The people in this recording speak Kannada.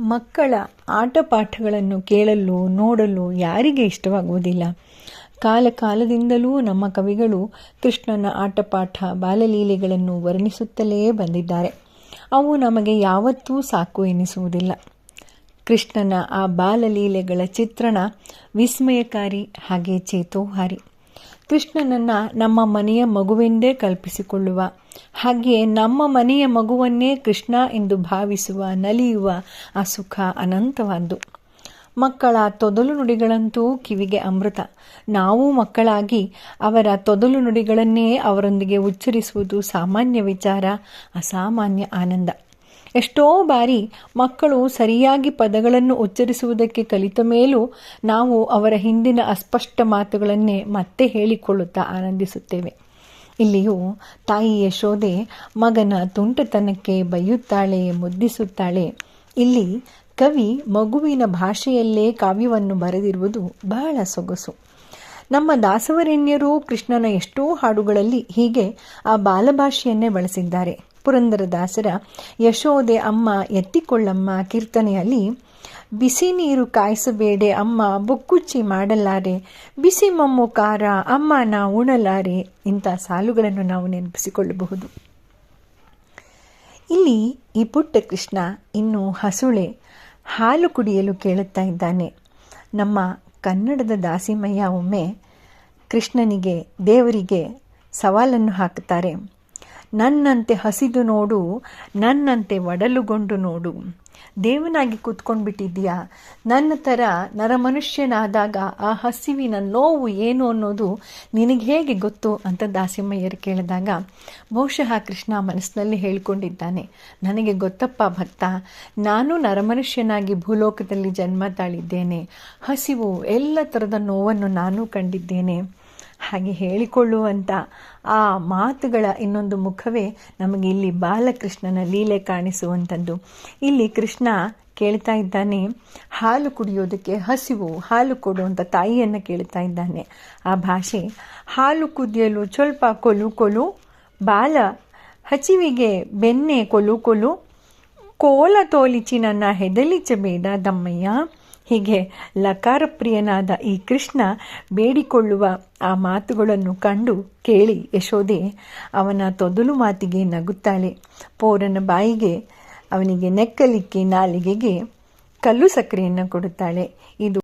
ಮಕ್ಕಳ ಆಟಪಾಠಗಳನ್ನು ಕೇಳಲು, ನೋಡಲು ಯಾರಿಗೆ ಇಷ್ಟವಾಗುವುದಿಲ್ಲ? ಕಾಲ ಕಾಲದಿಂದಲೂ ನಮ್ಮ ಕವಿಗಳು ಕೃಷ್ಣನ ಆಟಪಾಠ, ಬಾಲಲೀಲೆಗಳನ್ನು ವರ್ಣಿಸುತ್ತಲೇ ಬಂದಿದ್ದಾರೆ. ಅವು ನಮಗೆ ಯಾವತ್ತೂ ಸಾಕು ಎನಿಸುವುದಿಲ್ಲ. ಕೃಷ್ಣನ ಆ ಬಾಲಲೀಲೆಗಳ ಚಿತ್ರಣ ವಿಸ್ಮಯಕಾರಿ, ಹಾಗೆ ಚೇತೋಹಾರಿ. ಕೃಷ್ಣನನ್ನು ನಮ್ಮ ಮನೆಯ ಮಗುವೆಂದೇ ಕಲ್ಪಿಸಿಕೊಳ್ಳುವ. ಹಾಗೆ ನಮ್ಮ ಮನೆಯ ಮಗುವನ್ನೇ ಕೃಷ್ಣ ಎಂದು ಭಾವಿಸುವ, ನಲಿಯುವ ಆ ಸುಖ ಅನಂತವಾದ್ದು. ಮಕ್ಕಳ ತೊದಲು ನುಡಿಗಳಂತೂ ಕಿವಿಗೆ ಅಮೃತ. ನಾವು ಮಕ್ಕಳಾಗಿ ಅವರ ತೊದಲು ನುಡಿಗಳನ್ನೇ ಅವರೊಂದಿಗೆ ಉಚ್ಚರಿಸುವುದು ಸಾಮಾನ್ಯ ವಿಚಾರ, ಅಸಾಮಾನ್ಯ ಆನಂದ. ಎಷ್ಟೋ ಬಾರಿ ಮಕ್ಕಳು ಸರಿಯಾಗಿ ಪದಗಳನ್ನು ಉಚ್ಚರಿಸುವುದಕ್ಕೆ ಕಲಿತ ಮೇಲೂ ನಾವು ಅವರ ಹಿಂದಿನ ಅಸ್ಪಷ್ಟ ಮಾತುಗಳನ್ನೇ ಮತ್ತೆ ಹೇಳಿಕೊಳ್ಳುತ್ತಾ ಆನಂದಿಸುತ್ತೇವೆ. ಇಲ್ಲಿಯೂ ತಾಯಿ ಯಶೋದೆ ಮಗನ ತುಂಟತನಕ್ಕೆ ಬೈಯುತ್ತಾಳೆ, ಮುದ್ದಿಸುತ್ತಾಳೆ. ಇಲ್ಲಿ ಕವಿ ಮಗುವಿನ ಭಾಷೆಯಲ್ಲೇ ಕಾವ್ಯವನ್ನು ಬರೆದಿರುವುದು ಬಹಳ ಸೊಗಸು. ನಮ್ಮ ದಾಸವರೆಣ್ಯರು ಕೃಷ್ಣನ ಎಷ್ಟೋ ಹಾಡುಗಳಲ್ಲಿ ಹೀಗೆ ಆ ಬಾಲಭಾಷೆಯನ್ನೇ ಬಳಸಿದ್ದಾರೆ. ಪುರಂದರದಾಸರ ಯಶೋದೆ ಅಮ್ಮ, ಎತ್ತಿಕೊಳ್ಳಮ್ಮ, ಕೀರ್ತನೆಯಲ್ಲಿ ಬಿಸಿ ನೀರು ಕಾಯಿಸಬೇಡೆ, ಅಮ್ಮ, ಬೊಕ್ಕುಚ್ಚಿ ಮಾಡಲಾರೆ, ಬಿಸಿ ಮಮ್ಮು ಖಾರ, ಅಮ್ಮ, ನಾ ಉಣಲಾರೆ ಇಂಥ ಸಾಲುಗಳನ್ನು ನಾವು ನೆನಪಿಸಿಕೊಳ್ಳಬಹುದು. ಇಲ್ಲಿ ಈ ಪುಟ್ಟ ಕೃಷ್ಣ ಇನ್ನು ಹಸುಳೆ ಹಾಲು ಕುಡಿಯಲು ಕೇಳುತ್ತಾ ಇದ್ದಾನೆ. ನಮ್ಮ ಕನ್ನಡದ ದಾಸಿಮಯ್ಯ ಒಮ್ಮೆ ಕೃಷ್ಣನಿಗೆ, ದೇವರಿಗೆ ಸವಾಲನ್ನು ಹಾಕುತ್ತಾರೆ. ನನ್ನಂತೆ ಹಸಿದು ನೋಡು, ನನ್ನಂತೆ ಒಡಲುಗೊಂಡು ನೋಡು. ದೇವನಾಗಿ ಕೂತ್ಕೊಂಡ್ಬಿಟ್ಟಿದ್ದೀಯಾ? ನನ್ನ ಥರ ನರಮನುಷ್ಯನಾದಾಗ ಆ ಹಸಿವಿನ ನೋವು ಏನು ಅನ್ನೋದು ನಿನಗೆ ಹೇಗೆ ಗೊತ್ತು? ಅಂತ ದಾಸಿಮಯ್ಯರು ಕೇಳಿದಾಗ, ಬಹುಶಃ ಕೃಷ್ಣ ಮನಸ್ಸಿನಲ್ಲಿ ಹೇಳಿಕೊಂಡಿದ್ದಾನೆ, ನನಗೆ ಗೊತ್ತಪ್ಪ ಭಕ್ತ, ನಾನು ನರಮನುಷ್ಯನಾಗಿ ಭೂಲೋಕದಲ್ಲಿ ಜನ್ಮ ತಾಳಿದ್ದೇನೆ, ಹಸಿವು ಎಲ್ಲ ಥರದ ನೋವನ್ನು ನಾನು ಕಂಡಿದ್ದೇನೆ. ಹಾಗೆ ಹೇಳಿಕೊಳ್ಳುವಂಥ ಆ ಮಾತುಗಳ ಇನ್ನೊಂದು ಮುಖವೇ ನಮಗೆ ಇಲ್ಲಿ ಬಾಲಕೃಷ್ಣನ ಲೀಲೆ ಕಾಣಿಸುವಂಥದ್ದು. ಇಲ್ಲಿ ಕೃಷ್ಣ ಕೇಳ್ತಾ ಇದ್ದಾನೆ, ಹಾಲು ಕುಡಿಯೋದಕ್ಕೆ ಹಸಿವು, ಹಾಲು ಕೊಡುವಂಥ ತಾಯಿಯನ್ನು ಕೇಳ್ತಾ ಇದ್ದಾನೆ. ಆ ಭಾಷೆ, ಹಾಲು ಕುದಿಯಲು ಸ್ವಲ್ಪ ಕೊಲು ಕೊಲು, ಬಾಲ ಹಸಿವಿಗೆ ಬೆನ್ನೆ ಕೊಲು ಕೊಲು, ಕೋಲ ತೋಲಿಚಿ ನನ್ನ ಹೆದಲಿಚಬೇಡ ದಮ್ಮಯ್ಯ ಹೀಗೆ ಲಕಾರಪ್ರಿಯನಾದ ಈ ಕೃಷ್ಣ ಬೇಡಿಕೊಳ್ಳುವ ಆ ಮಾತುಗಳನ್ನು ಕಂಡು ಕೇಳಿ ಯಶೋದೆ ಅವನ ತೊದಲು ಮಾತಿಗೆ ನಗುತ್ತಾಳೆ. ಪೋರನ ಬಾಯಿಗೆ, ಅವನಿಗೆ ನೆಕ್ಕಲಿಕ್ಕೆ ನಾಲಿಗೆಗೆ ಕಲ್ಲು ಸಕ್ಕರೆಯನ್ನು ಕೊಡುತ್ತಾಳೆ. ಇದು